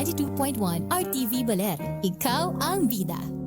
92.1 RTV Baler. Ikaw ang bida.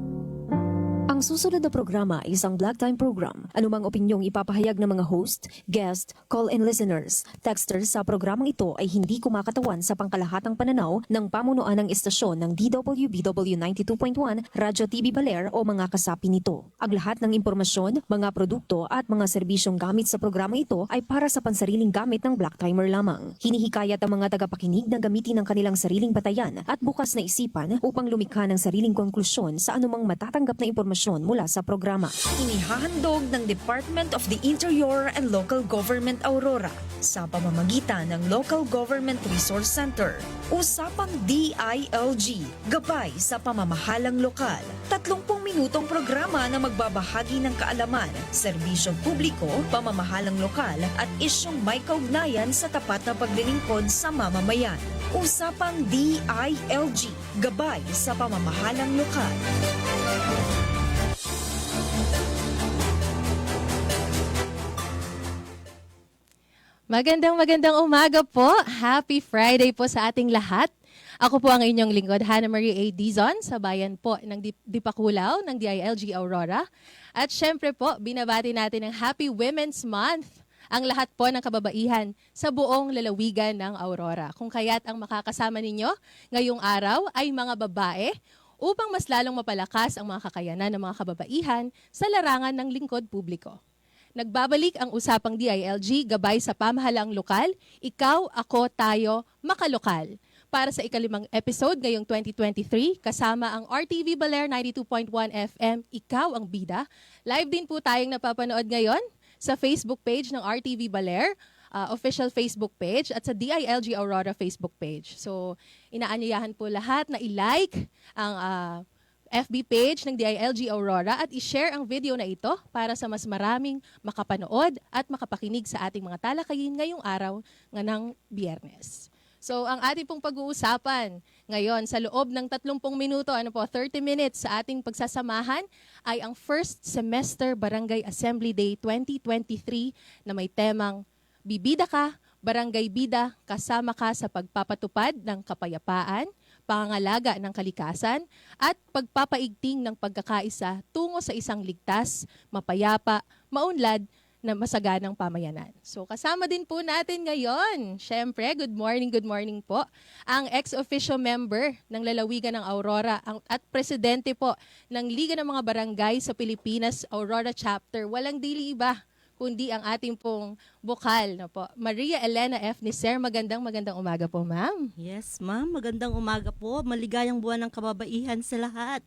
Ang susunod na programa ay isang black time program. Anumang opinyong ipapahayag ng mga host, guest, call-in listeners, texters sa programang ito ay hindi kumakatawan sa pangkalahatang pananaw ng pamunuan ng istasyon ng DWBW 92.1 Radyo TV Baler o mga kasapi nito. Ang lahat ng impormasyon, mga produkto at mga serbisyong gamit sa programa ito ay para sa pansariling gamit ng black timer lamang. Hinihikayat ang mga tagapakinig na gamitin ang kanilang sariling batayan at bukas na isipan upang lumikha ng sariling konklusyon sa anumang matatanggap na impormasyon mula sa programa. Inihahandog ng Department of the Interior and Local Government Aurora sa pamamagitan ng Local Government Resource Center. Usapang DILG, gabay sa pamamahalang lokal. 30 minutong programa na magbabahagi ng kaalaman, serbisyong publiko, pamamahalang lokal at isyong may kaugnayan sa tapat na paglilingkod sa mamamayan. Usapang DILG, gabay sa pamamahalang lokal. Magandang magandang umaga po. Happy Friday po sa ating lahat. Ako po ang inyong lingkod, Hannah Marie A. Dizon, sa bayan po ng Dip- Dipakulaw ng DILG Aurora. At syempre po, binabati natin ng Happy Women's Month ang lahat po ng kababaihan sa buong lalawigan ng Aurora. Kung kaya't ang makakasama ninyo ngayong araw ay mga babae upang mas lalong mapalakas ang mga kakayanan ng mga kababaihan sa larangan ng lingkod publiko. Nagbabalik ang usapang DILG gabay sa pamahalang lokal, ikaw, ako, tayo, makalokal. Para sa ikalimang episode ngayong 2023, kasama ang RTV Baler 92.1 FM, Ikaw ang Bida. Live din po tayong napapanood ngayon sa Facebook page ng RTV Baler, uh, official Facebook page at sa DILG Aurora Facebook page. So, inaanyayahan po lahat na i-like ang uh, FB page ng DILG Aurora at i-share ang video na ito para sa mas maraming makapanood at makapakinig sa ating mga talakayin ngayong araw nga ng biyernes. So ang ating pong pag-uusapan ngayon sa loob ng 30 minuto, ano po, 30 minutes sa ating pagsasamahan ay ang First Semester Barangay Assembly Day 2023 na may temang Bibida ka, Barangay Bida, kasama ka sa pagpapatupad ng kapayapaan, pangangalaga ng kalikasan, at pagpapaigting ng pagkakaisa tungo sa isang ligtas, mapayapa, maunlad, na masaganang pamayanan. So kasama din po natin ngayon, syempre, good morning, good morning po, ang ex-official member ng Lalawigan ng Aurora at presidente po ng Liga ng mga Barangay sa Pilipinas, Aurora Chapter. Walang dili iba kundi ang ating pong bukal. No po. Maria Elena F. Niser, magandang magandang umaga po, ma'am. Yes, ma'am. Magandang umaga po. Maligayang buwan ng kababaihan sa lahat.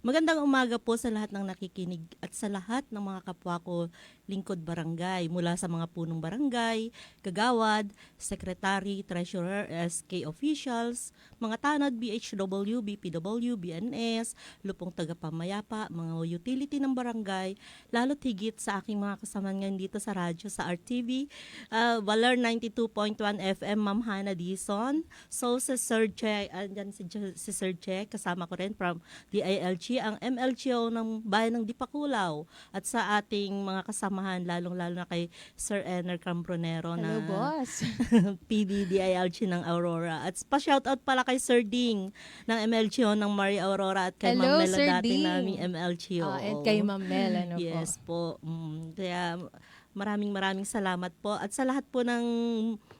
Magandang umaga po sa lahat ng nakikinig at sa lahat ng mga kapwa ko lingkod barangay mula sa mga punong barangay, kagawad, secretary, treasurer, SK officials, mga tanod, BHW, BPW, BNS, lupong tagapamayapa, mga utility ng barangay, lalo't higit sa aking mga kasama ngayon dito sa radyo sa RTV, uh, Valer 92.1 FM, Ma'am Hannah Dison. So sa Sir Che, andyan si, si Sir Che, kasama ko rin from DILG, ang MLGO ng bayan ng Dipakulaw at sa ating mga kasamahan, lalong-lalo na kay Sir Ener Cambronero Hello, na boss. PDDILG ng Aurora. At pa-shoutout pala kay Sir Ding ng MLGO ng Maria Aurora at kay Hello, Ma'am Mela Sir dati Ding. naming MLGO. Ah, and kay Ma'am Mel, ano po. yes po. Mm, kaya maraming maraming salamat po. At sa lahat po ng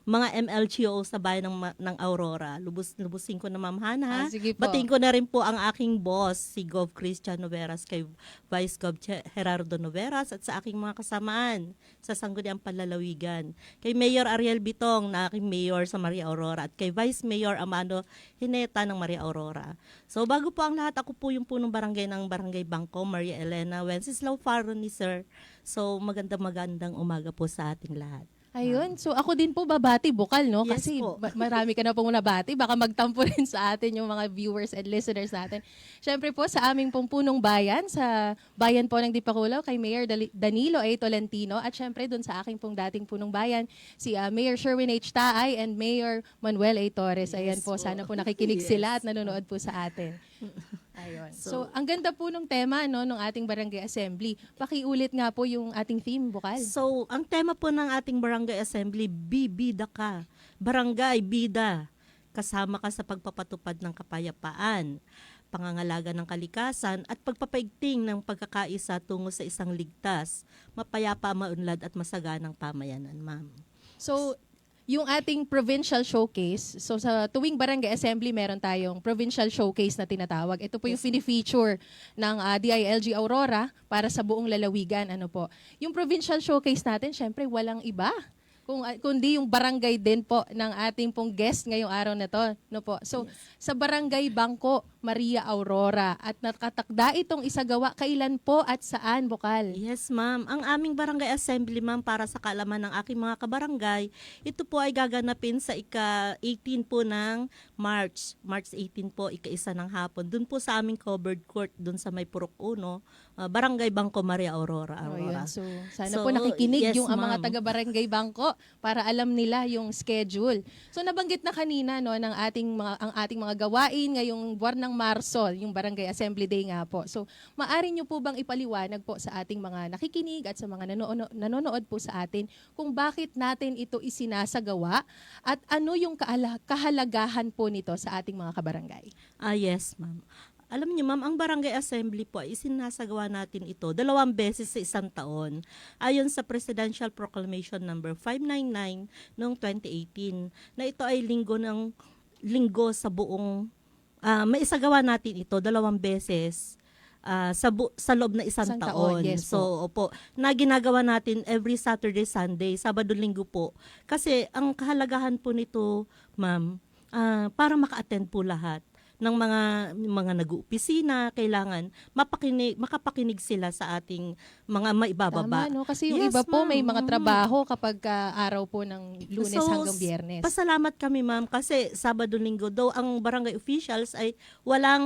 mga MLGO sa bayan ng, ng Aurora, lubos, lubusin ko na Ma'am Hana. Ah, sige po. Batiin ko na rin po ang aking boss, si Gov Christian Noveras, kay Vice Gov Gerardo Noveras, at sa aking mga kasamaan sa Sangguniang Palalawigan. Kay Mayor Ariel Bitong, na aking mayor sa Maria Aurora, at kay Vice Mayor Amado Hineta ng Maria Aurora. So bago po ang lahat, ako po yung punong barangay ng Barangay Bangko, Maria Elena, Wenceslao Faro ni Sir. So magandang magandang umaga po sa ating lahat. Ayun. So ako din po babati bukal, no? Yes Kasi po. ma- marami ka na pong nabati. Baka magtampo rin sa atin yung mga viewers and listeners natin. Siyempre po sa aming pong punong bayan, sa bayan po ng Dipakulaw, kay Mayor Dali- Danilo A. Tolentino. At siyempre dun sa aking pong dating punong bayan, si ah, Mayor Sherwin H. Taay and Mayor Manuel A. Torres. Ayan Yes po, po. sana po nakikinig Yes. sila at nanonood po sa atin. Ayun. So, So- ang ganda po ng tema no ng ating barangay assembly. Pakiulit nga po yung ating theme bukal. So, ang tema po ng ating barangay assembly, bibida ka. Barangay, bida. kasama ka sa pagpapatupad ng kapayapaan, pangangalaga ng kalikasan at pagpapaigting ng pagkakaisa tungo sa isang ligtas, mapayapa, maunlad at masaganang pamayanan, ma'am. So, yung ating provincial showcase, so sa tuwing barangay assembly, meron tayong provincial showcase na tinatawag. Ito po yung fini-feature ng ah, DILG Aurora para sa buong lalawigan. Ano po? Yung provincial showcase natin, syempre, walang iba. Kung, ah, kundi yung barangay din po ng ating pong guest ngayong araw na to. No po? So, sa barangay Bangko, Maria Aurora. At nakatakda itong isagawa kailan po at saan, Bukal? Yes, ma'am. Ang aming barangay assembly, ma'am, para sa kaalaman ng aking mga kabarangay, ito po ay gaganapin sa ika-18 po ng March. March 18 po, ika-isa ng hapon. Doon po sa aming covered court, doon sa may Purok Uno, uh, Barangay Bangko Maria Aurora. Oh, Aurora. yun. So, sana So, po nakikinig yes, yung mga taga-barangay bangko para alam nila yung schedule. So nabanggit na kanina no ng ating mga ang ating mga gawain ngayong buwan ng Marso, yung Barangay Assembly Day nga po. So maari niyo po bang ipaliwanag po sa ating mga nakikinig at sa mga nanono- nanonood po sa atin kung bakit natin ito isinasagawa at ano yung kaala- kahalagahan po nito sa ating mga kabarangay? Ah, yes, ma'am. Alam niyo, ma'am, ang barangay assembly po ay isinasagawa natin ito dalawang beses sa isang taon. Ayon sa Presidential Proclamation number 599 noong 2018 na ito ay linggo ng linggo sa buong ah, maisagawa natin ito dalawang beses ah, sa bu- sa loob na isang, Isang taon, taon. yes so, opo, na ginagawa natin every Saturday, Sunday, Sabado, Linggo po. Kasi ang kahalagahan po nito, ma'am, ah, para maka-attend po lahat ng mga mga nag-uopisina, kailangan mapakinig makapakinig sila sa ating mga maibababa. Tama, no? Kasi yung Yes, iba po may mga trabaho kapag ah, araw po ng lunes So, hanggang biyernes. Pasalamat kami ma'am kasi Sabado Linggo daw ang barangay officials ay walang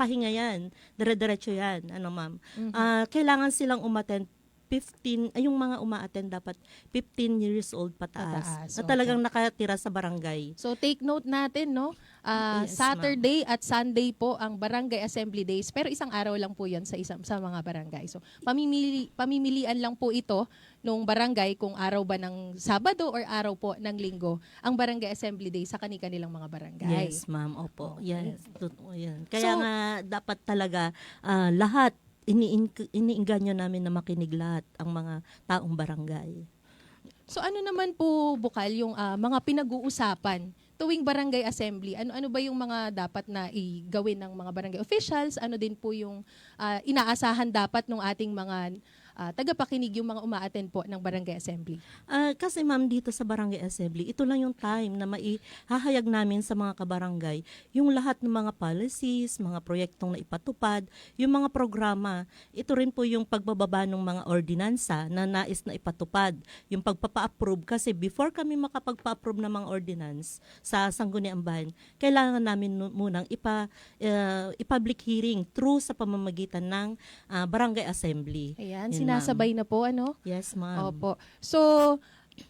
pahinga yan. Dire-diretso yan. Ano ma'am? Mhm. Ah, kailangan silang umattend 15, ay yung mga uma-attend dapat 15 years old pataas. Pataas, na opo. talagang nakatira sa barangay. So take note natin, no? Ah, Yes, Saturday at Sunday po ang Barangay Assembly Days. Pero isang araw lang po 'yan sa isang sa mga barangay. So pamimili pamimilian lang po ito nung barangay kung araw ba ng Sabado or araw po ng Linggo ang Barangay Assembly Day sa kani-kanilang mga barangay. Yes, ma'am. Opo. Okay. Yes. Totoo yan. Kaya So- nga dapat talaga ah, lahat iniin- iniinganyo namin na makinig lahat ang mga taong barangay. So ano naman po bukal yung ah, mga pinag-uusapan tuwing barangay assembly? Ano ano ba yung mga dapat na igawin ng mga barangay officials? Ano din po yung ah, inaasahan dapat ng ating mga ah, tagapakinig yung mga uma-attend po ng barangay assembly? Ah, kasi ma'am dito sa barangay assembly, ito lang yung time na maihahayag namin sa mga kabarangay yung lahat ng mga policies, mga proyektong na ipatupad, yung mga programa. Ito rin po yung pagbababa ng mga ordinansa na nais na ipatupad, yung pagpapa-approve kasi before kami makapagpa-approve ng mga ordinance sa Sangguniang Bayan, kailangan namin munang ipa uh, i-public hearing through sa pamamagitan ng ah, barangay assembly. Ayan, Yun, sinasabay na po ano? Yes, ma'am. Opo. So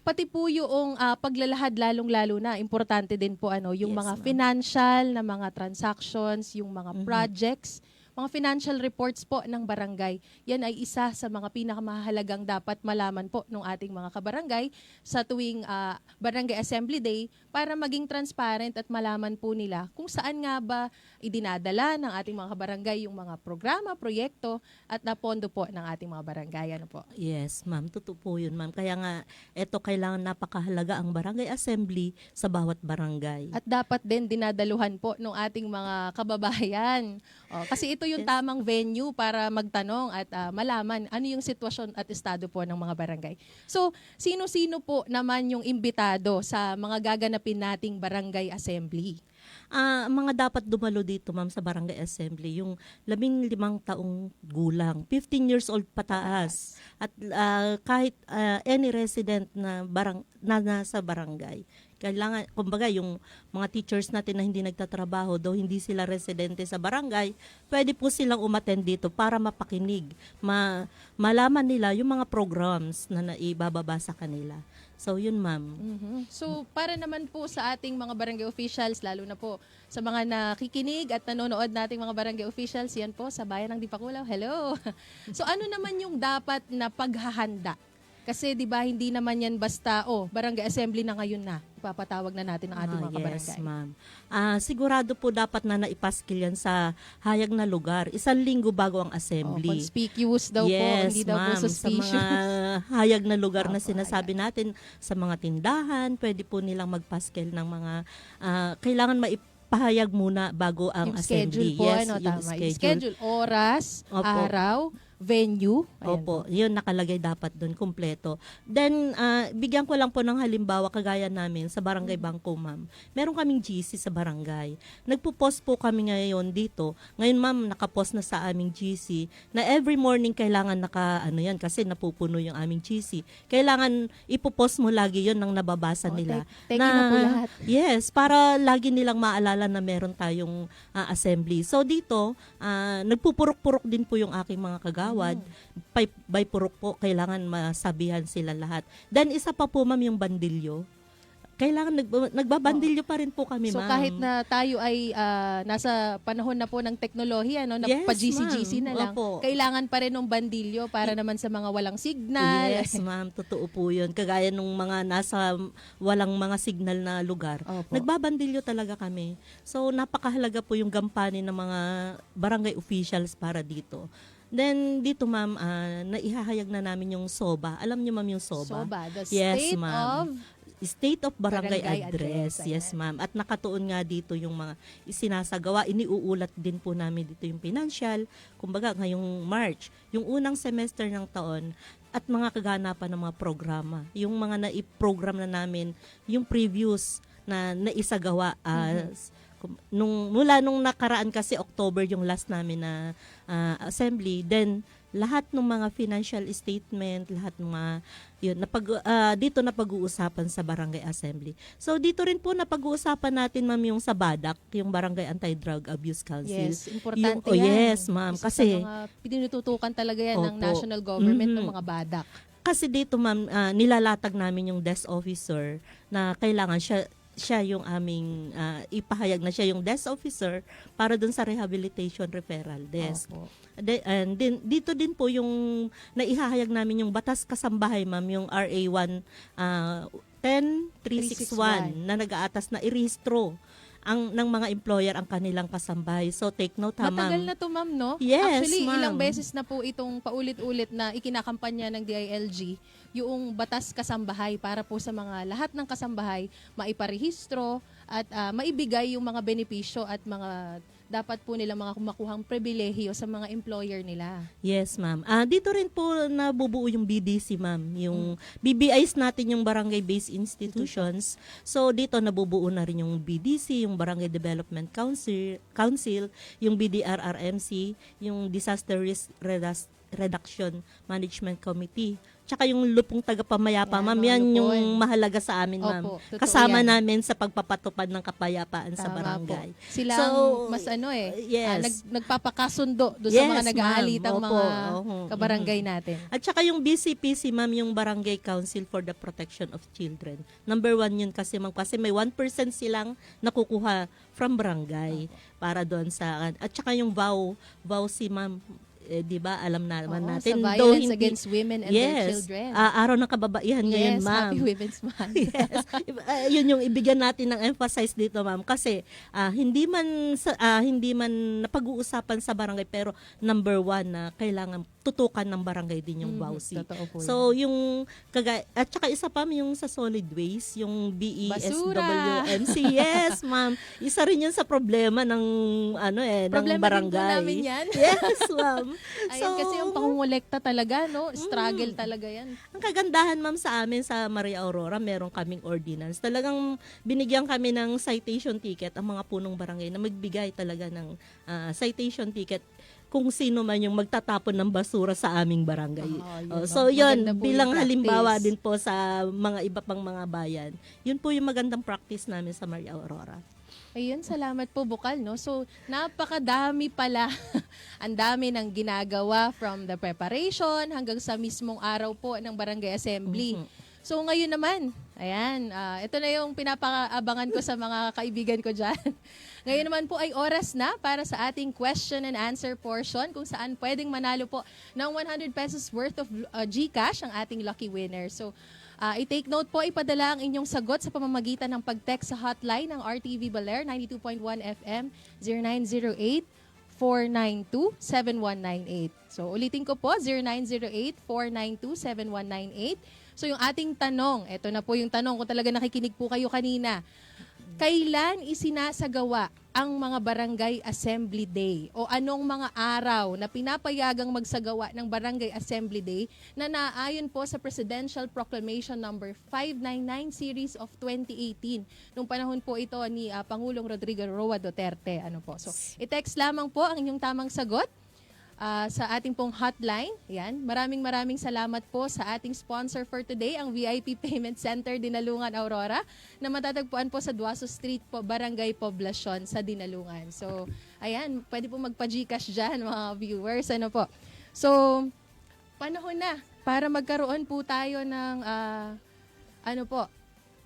pati po yung ah, paglalahad lalong-lalo na importante din po ano yung Yes, mga ma'am. financial na mga transactions, yung mga Mhm. projects, mga financial reports po ng barangay. Yan ay isa sa mga pinakamahalagang dapat malaman po ng ating mga kabarangay sa tuwing ah, Barangay Assembly Day para maging transparent at malaman po nila kung saan nga ba idinadala ng ating mga kabarangay yung mga programa, proyekto at napondo po ng ating mga barangay. Ano po? Yes, ma'am. Totoo po yun, ma'am. Kaya nga, eto kailangan napakahalaga ang barangay assembly sa bawat barangay. At dapat din dinadaluhan po ng ating mga kababayan. O, kasi ito yung Yes. tamang venue para magtanong at ah, malaman ano yung sitwasyon at estado po ng mga barangay. So, sino-sino po naman yung imbitado sa mga gaganapin nating barangay assembly? Ah, mga dapat dumalo dito, ma'am, sa barangay assembly, yung labing limang taong gulang, 15 years old pataas, at ah, kahit ah, any resident na, barang, na nasa barangay. Kailangan, kumbaga, yung mga teachers natin na hindi nagtatrabaho, daw hindi sila residente sa barangay, pwede po silang umattend dito para mapakinig, ma, malaman nila yung mga programs na naibababa sa kanila. So, yun, ma'am. Mhm. So, para naman po sa ating mga barangay officials, lalo na po sa mga nakikinig at nanonood nating mga barangay officials, yan po sa Bayan ng Dipakulaw. Hello! So, ano naman yung dapat na paghahanda? Kasi 'di ba hindi naman yan basta oh, barangay assembly na ngayon na. Ipapatawag na natin ang ating Ah, mga yes, kabarangay? ma'am. Ah, sigurado po dapat na naipaskil yan sa hayag na lugar. Isang linggo bago ang Oh, assembly. conspicuous daw po, yes, hindi daw po ma'am. Sa suspicious. mga hayag na lugar na sinasabi natin, sa mga tindahan, pwede po nilang magpaskil ng mga, ah, kailangan maipahayag muna bago ang yung assembly. schedule po, yes, ano, yung tama. Yung schedule, oras, Opo. araw, venue. Ayan Opo, yun nakalagay dapat doon, kumpleto. Then, ah, bigyan ko lang po ng halimbawa, kagaya namin sa Barangay Mm-hmm. Bangko, ma'am. Meron kaming GC sa barangay. Nagpo-post po kami ngayon dito. Ngayon, ma'am, nakapost na sa aming GC na every morning kailangan naka, ano yan, kasi napupuno yung aming GC. Kailangan ipopost mo lagi yon nang nababasa Oh, nila. take- take na po lahat. Yes, para lagi nilang maalala na meron tayong ah, assembly. So dito, ah, nagpupurok-purok din po yung aking mga kagawad. By, by purok po, kailangan masabihan sila lahat. Then isa pa po ma'am yung bandilyo. Kailangan nag, nagbabandilyo pa rin po kami So ma'am. kahit na tayo ay ah, nasa panahon na po ng teknolohiya, no, na Yes, pa GC-GC na lang, Opo. kailangan pa rin ng bandilyo para naman sa mga walang signal. Yes, ma'am. Totoo po yun. Kagaya nung mga nasa walang mga signal na lugar. Opo. Nagbabandilyo talaga kami. So, napakahalaga po yung gampanin ng mga barangay officials para dito. Then, dito ma'am, ah, naihahayag na namin yung SOBA. Alam niyo ma'am yung SOBA? SOBA, the Yes, state of State of Barangay, Barangay Address. address, Yes, ma'am. At nakatuon nga dito yung mga isinasagawa. Iniuulat din po namin dito yung financial. Kumbaga, ngayong March, yung unang semester ng taon, at mga kaganapan ng mga programa. Yung mga na-program na namin, yung previous na naisagawa as kum- nung mula nung nakaraan kasi October yung last namin na ah, assembly then lahat ng mga financial statement, lahat ng mga yun napag ah, dito na pag-uusapan sa Barangay Assembly. So dito rin po na pag-uusapan natin ma'am yung sa BADAC, yung Barangay Anti-Drug Abuse Council. Yes, importante Yung- oh, yan. yes, ma'am. Isa Kasi- mga pinututukan talaga yan ng Opo. national government ng Mhm. mga badak. Kasi dito ma'am, ah, nilalatag namin yung desk officer na kailangan siya siya yung aming ah, ipahayag na siya yung desk officer para dun sa rehabilitation referral desk. Opo. De- and din, dito din po yung naihahayag namin yung batas kasambahay ma'am yung RA 1 ah, 10361 na nag-aatas na irehistro ang ng mga employer ang kanilang kasambahay. So take note ha Matagal ma'am. na to, ma'am, no? Yes, Actually, ma'am. ilang beses na po itong paulit-ulit na ikinakampanya ng DILG yung batas kasambahay para po sa mga lahat ng kasambahay maiparehistro at ah, maibigay yung mga benepisyo at mga dapat po nila mga kumakuhang pribilehiyo sa mga employer nila. Yes, ma'am. Ah, dito rin po nabubuo yung BDC, ma'am. Yung BBIs natin yung barangay-based institutions. So dito nabubuo na rin yung BDC, yung Barangay Development Council, Council, yung BDRRMC, yung Disaster Risk Reduction Management Committee. Tsaka yung lupong tagapamayapa, Yan, ma'am, mga yan yung lupon. mahalaga sa amin, ma'am. Opo, totoo Kasama yan. namin sa pagpapatupad ng kapayapaan sa Tama barangay. Po. Sila So, ang mas ano eh, yes. ah, nag, nagpapakasundo do sa Yes, mga ma'am. nag-aalitang Opo, mga oho, kabarangay natin. At saka yung BCPC, ma'am, yung Barangay Council for the Protection of Children. Number one yun kasi, ma'am, kasi may 1% silang nakukuha from barangay para doon sa... At saka yung vow, vow si ma'am, eh, di ba, alam naman Oo, natin. sa though violence hindi- against women and their yes, children. ah, araw ng kababaihan ngayon, yes, ma'am. Happy Women's Month. yes. Uh, yun yung ibigyan natin ng emphasize dito, ma'am, kasi ah, hindi man sa, ah, hindi man napag-uusapan sa barangay pero number one na kailangan tutukan ng barangay din yung WOWSI. Totoo po So yung kaga at saka isa pa yung sa solid waste, yung BESWMC. yes, ma'am. Isa rin 'yun sa problema ng ano eh, ng Problema po barangay. namin yan. Yes, ma'am. Ayun kasi yung pangungulekta talaga, no? Struggle Mm. talaga yan. Ang kagandahan ma'am sa amin sa Maria Aurora, meron kaming ordinance. Talagang binigyan kami ng citation ticket ang mga punong barangay na magbigay talaga ng ah, citation ticket kung sino man yung magtatapon ng basura sa aming barangay. Ah, yun, Oh, no? so yun, bilang halimbawa practice. din po sa mga iba pang mga bayan. Yun po yung magandang practice namin sa Maria Aurora. Ayun, salamat po, Bukal, no? So, napakadami pala. Ang dami ng ginagawa from the preparation hanggang sa mismong araw po ng Barangay Assembly. Mhm. So, ngayon naman, ayan, ah, ito na yung pinapaabangan ko sa mga kaibigan ko dyan. ngayon naman po ay oras na para sa ating question and answer portion kung saan pwedeng manalo po ng 100 pesos worth of uh, GCash ang ating lucky winner. So, Ah, i-take note po, ipadala ang inyong sagot sa pamamagitan ng pag-text sa hotline ng RTV Baler 92.1 FM 0908 492-7198. So, ulitin ko po, 0908-492-7198. So, yung ating tanong, eto na po yung tanong, kung talaga nakikinig po kayo kanina. Kailan isinasagawa ang mga barangay assembly day? O anong mga araw na pinapayagang magsagawa ng barangay assembly day na naayon po sa Presidential Proclamation number 599 series of 2018 nung panahon po ito ni ah, Pangulong Rodrigo Roa Duterte. Ano po? So i-text lamang po ang inyong tamang sagot ah, sa ating pong hotline. Yan. Maraming maraming salamat po sa ating sponsor for today, ang VIP Payment Center Dinalungan Aurora, na matatagpuan po sa Duaso Street po, Barangay Poblacion sa Dinalungan. So, ayan, pwede po magpa-Gcash dyan mga viewers. Ano po. So, panahon na para magkaroon po tayo ng ah, ano po,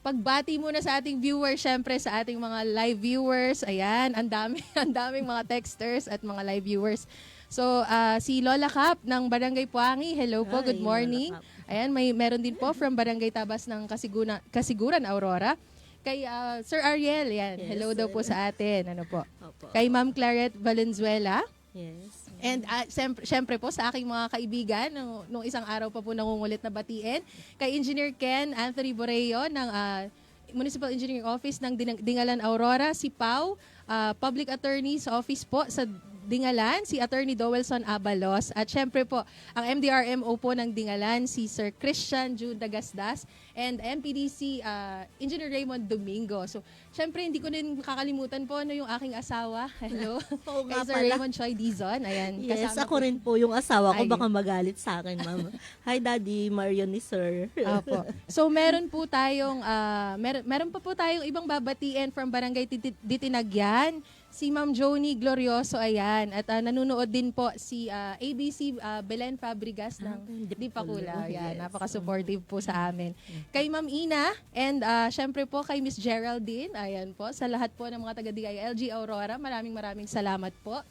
pagbati muna sa ating viewers, syempre sa ating mga live viewers. Ayan, ang dami, ang daming mga texters at mga live viewers. So, ah, si Lola Cap ng Barangay Puangi, hello po, Hi, good morning. Ayan, may meron din po from Barangay Tabas ng Kasiguna, Kasiguran, Aurora. Kay ah, Sir Ariel, yan, Yes, hello daw po sir. sa atin. Ano po? Opo. Kay Ma'am Claret Valenzuela. Yes. And uh, syempre, syempre po sa aking mga kaibigan, nung, nung isang araw pa po nangungulit na batiin, kay Engineer Ken Anthony Boreo ng ah, Municipal Engineering Office ng Ding- Dingalan Aurora, si Pau, ah, Public Attorney's Office po sa Dingalan, si Attorney Dowelson Abalos, at syempre po, ang MDRMO po ng Dingalan, si Sir Christian June Dagasdas, and MPDC ah, Engineer Raymond Domingo. So, syempre, hindi ko din kakalimutan po ano yung aking asawa. Hello. Oo nga Sir pala. Raymond Choi Dizon. Ayan, Yes, kasama ako po- rin po yung asawa ko. Ay. Baka magalit sa akin, ma'am. Hi, Daddy. Marion ni Sir. Opo. So meron po tayong ah, meron, meron pa po tayong ibang babatiin from Barangay Ditinagyan. Si Ma'am Joni Glorioso ayan at ah, nanonood din po si ah, ABC ah, Belen Fabregas ng Dipakula. Ayan, Yes. napaka-supportive po sa amin. Kay Ma'am Ina and ah, syempre po kay Miss Geraldine. Ayan po sa lahat po ng mga taga DILG Aurora. Maraming maraming salamat po.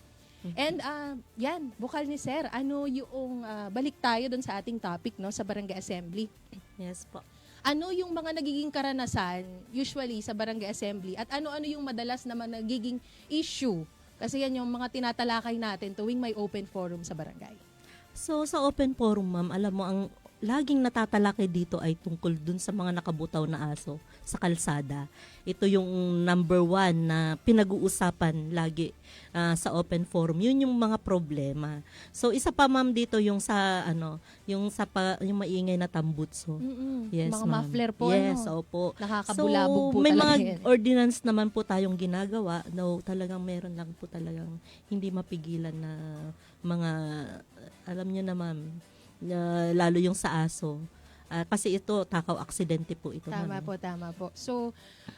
And ah, yan, bukal ni Sir, ano yung ah, balik tayo doon sa ating topic no sa Barangay Assembly. Yes po. Ano yung mga nagiging karanasan usually sa barangay assembly at ano-ano yung madalas naman nagiging issue? Kasi yan yung mga tinatalakay natin tuwing may open forum sa barangay. So, sa open forum, ma'am, alam mo, ang laging natatalakay dito ay tungkol dun sa mga nakabutaw na aso sa kalsada. Ito yung number one na pinag-uusapan lagi ah, sa open forum. Yun yung mga problema. So, isa pa, ma'am, dito yung sa, ano, yung sa pa, yung maingay na tambutso. Mm-mm. Yes, mga ma'am. muffler po. Yes, ano? opo. Nakakabulabog po may talaga mga yan. ordinance naman po tayong ginagawa. No, talagang meron lang po talagang hindi mapigilan na mga, alam niyo na ma'am, na lalo yung sa aso. Ah, kasi ito, takaw aksidente po ito. Tama po, tama po. So,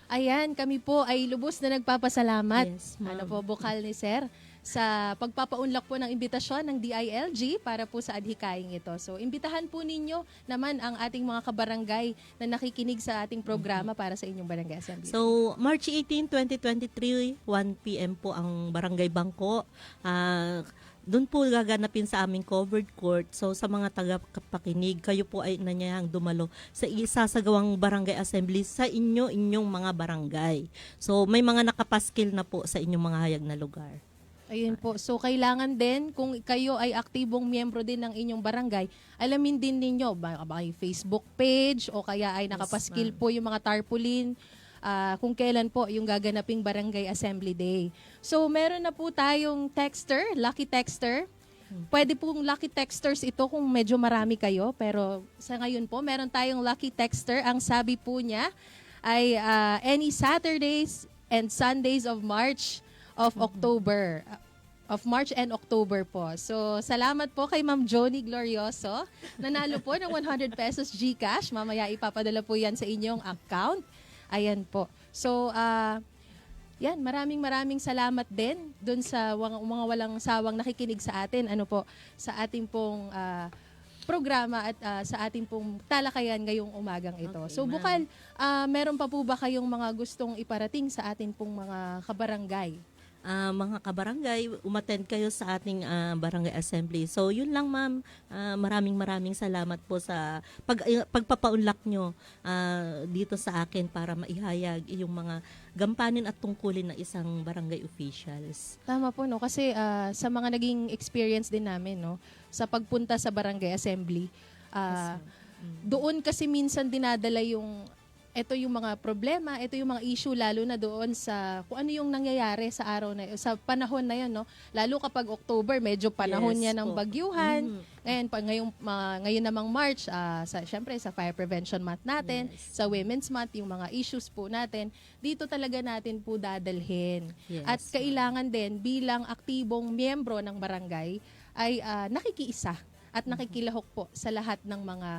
ayan, kami po ay lubos na nagpapasalamat. Yes, ano po, bukal ni Sir sa pagpapaunlak po ng imbitasyon ng DILG para po sa adhikaing ito. So, imbitahan po ninyo naman ang ating mga kabarangay na nakikinig sa ating programa para sa inyong barangay assembly. So, March 18, 2023, 1 p.m. po ang Barangay Bangko. Ah, doon po gaganapin sa aming covered court. So, sa mga tagapakinig, kayo po ay nanyayang dumalo sa isasagawang barangay assembly sa inyo, inyong mga barangay. So, may mga nakapaskil na po sa inyong mga hayag na lugar. Ayun po. So, kailangan din, kung kayo ay aktibong miyembro din ng inyong barangay, alamin din ninyo, ba yung Facebook page o kaya ay nakapaskil ma'am. po yung mga tarpaulin, ah, kung kailan po yung gaganaping barangay assembly day. So, meron na po tayong texter, lucky texter. Pwede pong lucky texters ito kung medyo marami kayo. Pero sa ngayon po, meron tayong lucky texter. Ang sabi po niya ay ah, any Saturdays and Sundays of March of October. ah, of March and October po. So, salamat po kay Ma'am Joni Glorioso. Nanalo po ng 100 pesos GCash. Mamaya ipapadala po yan sa inyong account. Ayan po. So, ah, yan, maraming maraming salamat din doon sa mga, mga walang sawang nakikinig sa atin. Ano po, sa ating pong ah, programa at ah, sa ating pong talakayan ngayong umagang ito. Okay, so, bukal, ah, meron pa po ba kayong mga gustong iparating sa ating pong mga kabarangay? Ah, mga kabarangay, umattend kayo sa ating ah, barangay assembly. So, yun lang ma'am. Ah, maraming maraming salamat po sa pag, eh, pagpapaunlak nyo ah, dito sa akin para maihayag yung mga gampanin at tungkulin ng isang barangay officials. Tama po, no? Kasi ah, sa mga naging experience din namin, no? Sa pagpunta sa barangay assembly, ah, doon kasi minsan dinadala yung ito yung mga problema, ito yung mga issue lalo na doon sa kung ano yung nangyayari sa araw na sa panahon na yun, no? Lalo kapag October, medyo panahon Yes niya ng po. bagyuhan. Mhm. Ngayon, pa, ngayong, mga- ngayon namang March, ah, sa, syempre sa Fire Prevention Month natin, Yes. sa Women's Month, yung mga issues po natin, dito talaga natin po dadalhin. Yes, At kailangan din bilang aktibong miyembro ng barangay ay ah, nakikiisa at Mm-hmm. nakikilahok po sa lahat ng mga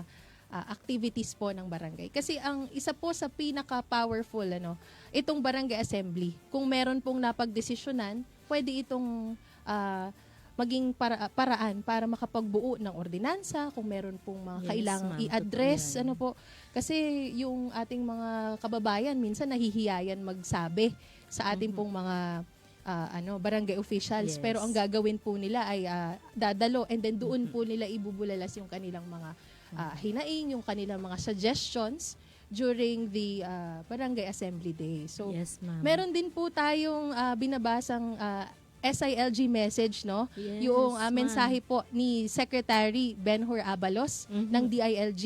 ah, activities po ng barangay. Kasi ang isa po sa pinaka-powerful ano, itong barangay assembly. Kung meron pong napagdesisyonan, pwede itong ah, maging para, paraan para makapagbuo ng ordinansa, kung meron pong mga Yes, kailangang i-address, ano po. Kasi yung ating mga kababayan, minsan nahihiyayan magsabi sa ating pong mga ah, ano barangay officials. Yes. Pero ang gagawin po nila ay ah, dadalo and then doon po nila ibubulalas yung kanilang mga ah, hinaing, yung kanilang mga suggestions during the ah, barangay assembly day. So, yes, ma'am. meron din po tayong ah, binabasang ah, SILG message, no? Yes, yung ma'am. mensahe po ni Secretary Benhur Abalos Mhm. ng DILG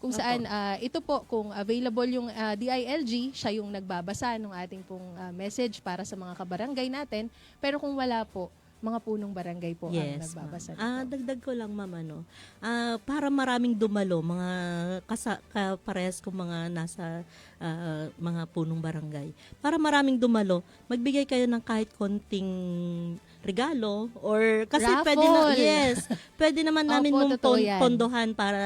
kung saan ah, ito po kung available yung ah, DILG, siya yung nagbabasa ng ating pong ah, message para sa mga kabarangay natin. Pero kung wala po, mga punong barangay po ang Yes, nagbabasa. ma'am. Ah, nito. dagdag ko lang, ma'am, ano, ah, para maraming dumalo, mga kasa, kaparehas ko mga nasa ah, mga punong barangay. Para maraming dumalo, magbigay kayo ng kahit konting regalo or kasi Raffle. pwede na yes pwede naman namin Opo, mong totoo pon- yan. pondohan para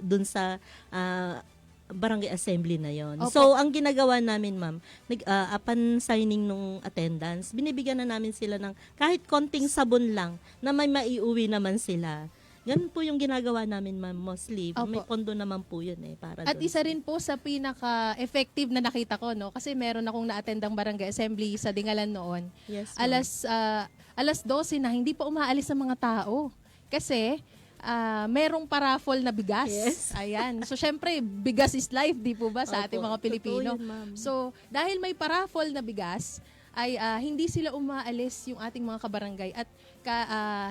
dun sa ah, barangay assembly na yon. Opo. So ang ginagawa namin ma'am, nag ah, upon signing nung attendance, binibigyan na namin sila ng kahit konting sabon lang na may maiuwi naman sila. Ganun po yung ginagawa namin ma'am mostly. Opo. May pondo naman po yun eh para At dun isa sa- rin po sa pinaka-effective na nakita ko, no? Kasi meron akong na-attendang barangay assembly sa Dingalan noon. Yes, ma'am. alas ah, alas 12 na hindi pa umaalis ang mga tao. Kasi ah, merong paraffol na bigas. Yes. Ayan. So syempre, bigas is life, di po ba sa Opo, ating mga Pilipino? yun. So dahil may paraffol na bigas, ay ah, hindi sila umaalis yung ating mga kabarangay at ka ah,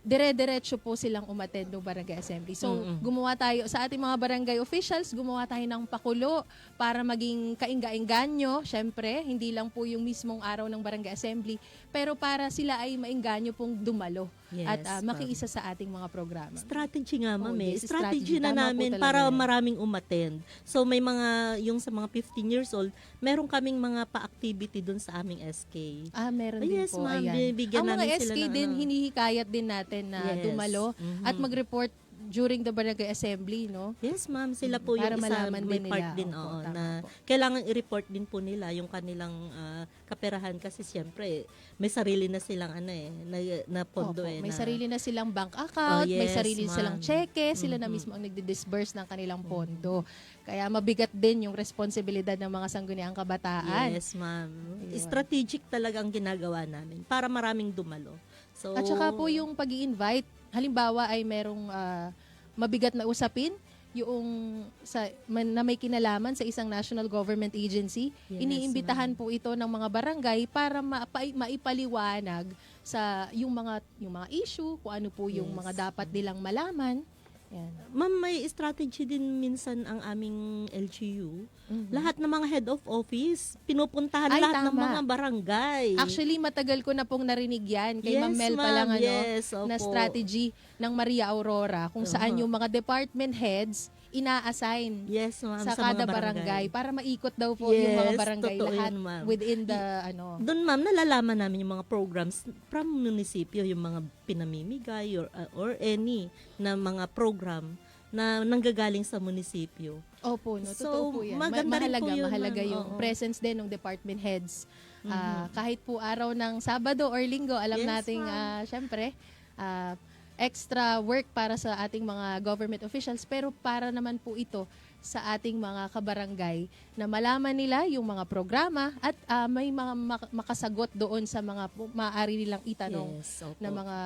dire-diretso po silang umattend ng barangay assembly. So, Mm-mm. gumawa tayo, sa ating mga barangay officials, gumawa tayo ng pakulo para maging kaingga-inganyo. Siyempre, hindi lang po yung mismong araw ng barangay assembly, pero para sila ay mainganyo pong dumalo Yes, at ah, ma'am. makiisa sa ating mga programa. Strategy nga, ma'am. Oh, eh. yes, strategy, strategy. na namin para yan. maraming umattend. So, may mga, yung sa mga 15 years old, meron kaming mga pa-activity dun sa aming SK. Ah, Oh, meron din yes, po. ma'am. Ayan. Ang mga namin sila SK din, ano. hinihikayat din natin na Yes. dumalo Mhm. at mag-report during the barangay assembly, no? Yes, ma'am. Sila po Para yung isa, malaman may din part nila. din Opo, oo, tama na po. kailangan i-report din po nila yung kanilang ah, kaperahan kasi siyempre may sarili na silang ano eh, na, na pondo Opo, eh. may na- sarili na silang bank account, Oh, may yes, sarili ma'am. silang cheque, sila na mismo ang nagdi-disburse ng kanilang pondo. Kaya mabigat din yung responsibilidad ng mga sangguniang kabataan. Yes, ma'am. Ayun. Strategic talaga ang ginagawa namin para maraming dumalo. So, At saka po yung pag invite halimbawa ay merong ah, mabigat na usapin, yung sa man, na may kinalaman sa isang national government agency, Yes, iniimbitahan po ito ng mga barangay para mapa- maipaliwanag sa yung mga yung mga issue, kung ano po yung Yes. mga dapat nilang malaman. Yan. Ma'am, may strategy din minsan ang aming LGU. Mhm. Lahat ng mga head of office, pinupuntahan Ay, lahat ng tama. mga barangay. Actually, matagal ko na pong narinig yan. Kay Yes, Ma'am Mel pa ma'am. lang ano, Yes, na strategy ng Maria Aurora kung saan Uh-huh. yung mga department heads ina-assign Yes, ma'am. sa, mga kada barangay. para maikot daw po yung mga Yes, barangay lahat yun, ma'am. within the ano. Doon, ma'am, nalalaman namin yung mga programs from munisipyo, yung mga pinamimigay or, uh, or any na mga program na nanggagaling sa munisipyo. Opo, no, So, totoo po yan. Ma- maganda rin mahalaga, po yun, mahalaga yung Oo. presence din ng department heads. Ah, kahit po araw ng Sabado or Linggo, alam Yes, nating ah, syempre ah, extra work para sa ating mga government officials. Pero para naman po ito sa ating mga kabarangay na malaman nila yung mga programa at ah, may mga mak- makasagot doon sa mga maaari nilang itanong Yes, opo. na mga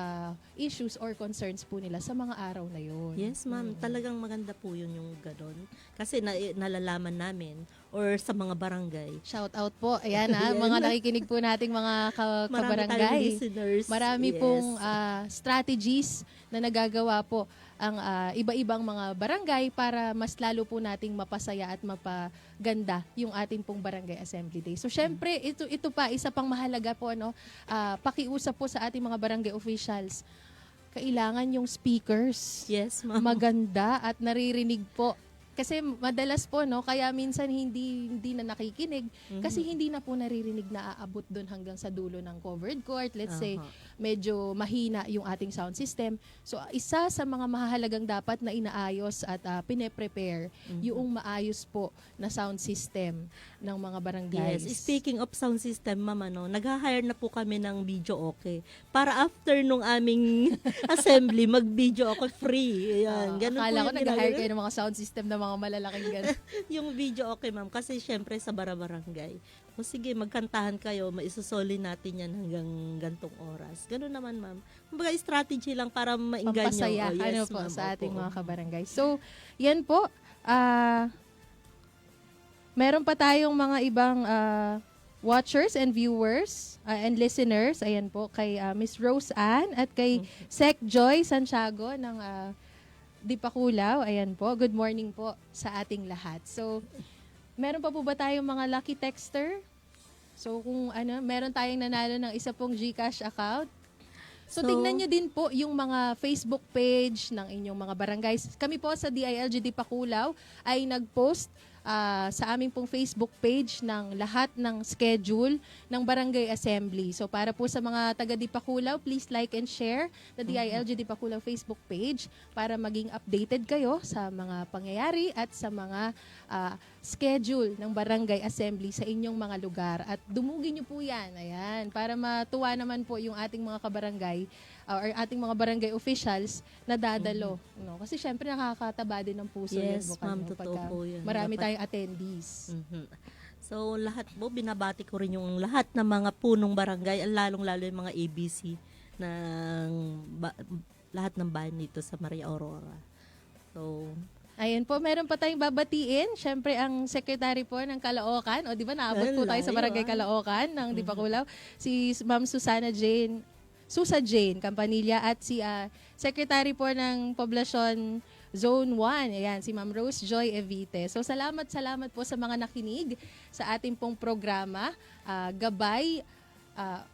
issues or concerns po nila sa mga araw na yun. Yes, ma'am. Talagang maganda po yun yung ganon. Kasi na, nalalaman namin or sa mga barangay. Shout out po. Ayan ha, mga nakikinig po nating mga ka- Marami kabarangay. Marami Yes. pong ah, strategies na nagagawa po ang ah, iba-ibang mga barangay para mas lalo po nating mapasaya at mapaganda yung ating pong barangay assembly day. So syempre ito ito pa isa pang mahalaga po ano, ah, pakiusap po sa ating mga barangay officials. Kailangan yung speakers Yes, ma'am. maganda at naririnig po. Kasi madalas po no, kaya minsan hindi hindi na nakikinig kasi hindi na po naririnig na aabot doon hanggang sa dulo ng covered court. Let's say Aha. medyo mahina yung ating sound system. So isa sa mga mahalagang dapat na inaayos at uh, pine-prepare yung maayos po na sound system ng mga barangays. Yes, speaking of sound system, ma'am, ano, nag-hire na po kami ng video okay. Para after nung aming assembly, mag-video okay free. Ayan, Ah, ganun akala po ko nag-hire kayo ng mga sound system ng mga malalaking ganun. yung video okay, ma'am. Kasi syempre sa barabarangay. O sige, magkantahan kayo, maisusoli natin yan hanggang gantong oras. Ganun naman, ma'am. Kumbaga, strategy lang para maingganyo. pampasaya Oh, yes, ano po ma'am, sa ating opo. mga kabarangay. So, yan po. ah meron pa tayong mga ibang ah, watchers and viewers ah, and listeners. Ayan po kay ah, Miss Rose Ann at kay Mm-hmm. Sec Joy Santiago ng ah, Dipakulaw. Ayan po. Good morning po sa ating lahat. So, meron pa po ba tayong mga lucky texter? So, kung ano, meron tayong nanalo ng isa pong GCash account. So, So- tingnan nyo din po yung mga Facebook page ng inyong mga barangays. Kami po sa DILGD Pakulaw ay nag-post ah, sa aming pong Facebook page ng lahat ng schedule ng Barangay Assembly. So para po sa mga taga Dipakulaw, please like and share the DILGD Pakulaw Facebook page para maging updated kayo sa mga pangyayari at sa mga ah, schedule ng Barangay Assembly sa inyong mga lugar. At dumugin nyo po yan, ayan, para matuwa naman po yung ating mga kabarangay uh, or ating mga barangay officials na dadalo. No? Kasi syempre nakakataba din ng puso Mm-hmm. Yes, Bukal, ma'am, totoo Pagka po yun. Marami Dapat- tayong attendees. Mhm. So, lahat po, binabati ko rin yung lahat ng mga punong barangay, lalong-lalo yung mga ABC ng ba- lahat ng bayan dito sa Maria Aurora. So, Ayun po, meron pa tayong babatiin. Syempre, ang secretary po ng Caloocan, o di ba naabot po tayo sa Barangay ah. Caloocan ng Dipakulaw, si Ma'am Susana Jane, Susa Jane Campanilla at si ah, secretary po ng Poblasyon Zone 1, ayan, si Ma'am Rose Joy Evite. So salamat, salamat po sa mga nakinig sa ating pong programa. Ah, gabay, ah,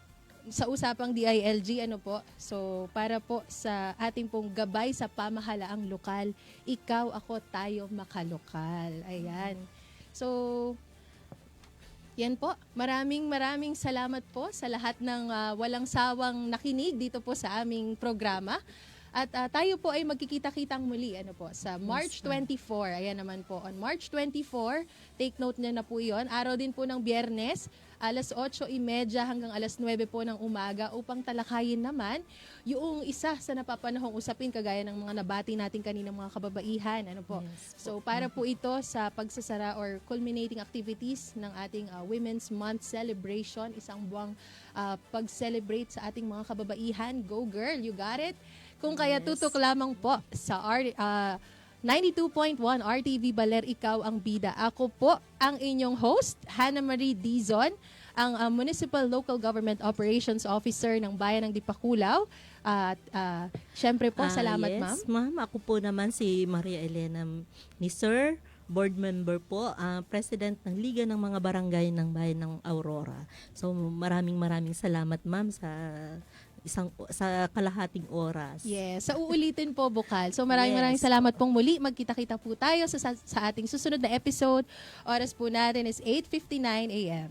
sa usapang DILG, ano po, so para po sa ating pong gabay sa pamahalaang lokal, ikaw, ako, tayo, makalokal. Ayan. So, yan po. Maraming maraming salamat po sa lahat ng ah, walang sawang nakinig dito po sa aming programa. At ah, tayo po ay magkikita-kitang muli ano po sa March 24. Ayan naman po on March 24. Take note niyo na po 'yon. Araw din po ng Biyernes, alas 8:30 hanggang alas 9 po ng umaga upang talakayin naman yung isa sa napapanahong usapin kagaya ng mga nabati natin kaninang mga kababaihan. Ano po? So para po ito sa pagsasara or culminating activities ng ating uh, Women's Month celebration, isang buwang uh, pag-celebrate sa ating mga kababaihan. Go girl, you got it? Kung kaya tutok lamang po sa R, uh, 92.1 RTV Baler, ikaw ang bida. Ako po ang inyong host, Hannah Marie Dizon, ang uh, Municipal Local Government Operations Officer ng Bayan ng Dipakulaw. At uh, syempre po, ah, salamat yes, ma'am. ma'am. Ako po naman si Maria Elena ni Sir, board member po, ah, president ng Liga ng mga Barangay ng Bayan ng Aurora. So maraming maraming salamat ma'am sa isang sa kalahating oras. Yes, sa uulitin po bukal. So maraming Yes. maraming salamat pong muli. Magkita-kita po tayo sa, sa, sa ating susunod na episode. Oras po natin is 8.59 a.m.